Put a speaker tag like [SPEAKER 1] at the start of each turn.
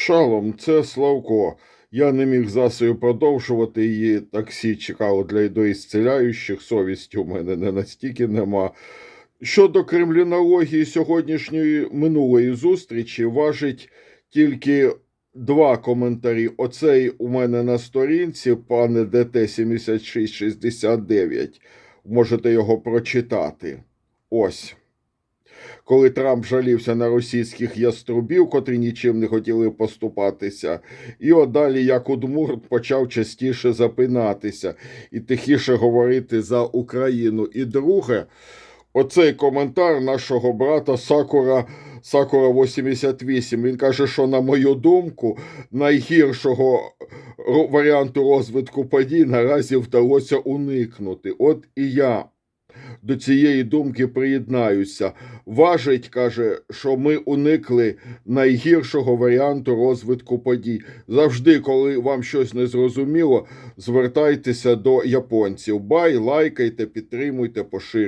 [SPEAKER 1] Шалом, це Славко. Я не міг засою продовжувати її. Таксі чекало для доісцеляючих. Совісті у мене не настільки нема. Щодо кремлінології сьогоднішньої минулої зустрічі, важить тільки два коментарі. Оцей у мене на сторінці, пане ДТ 7669. Можете його прочитати. Ось. Коли Трамп жалівся на російських яструбів, котрі нічим не хотіли поступатися, і от далі, як Удмурт почав частіше запинатися і тихіше говорити за Україну. І друге, оцей коментар нашого брата Сакура Сакура 88. Він каже, що на мою думку, найгіршого варіанту розвитку подій наразі вдалося уникнути. От і я до цієї думки приєднаюся. Важить, каже, що ми уникли найгіршого варіанту розвитку подій. Завжди, коли вам щось не зрозуміло, звертайтеся до японців. Бай, лайкайте, підтримуйте, поширюйте.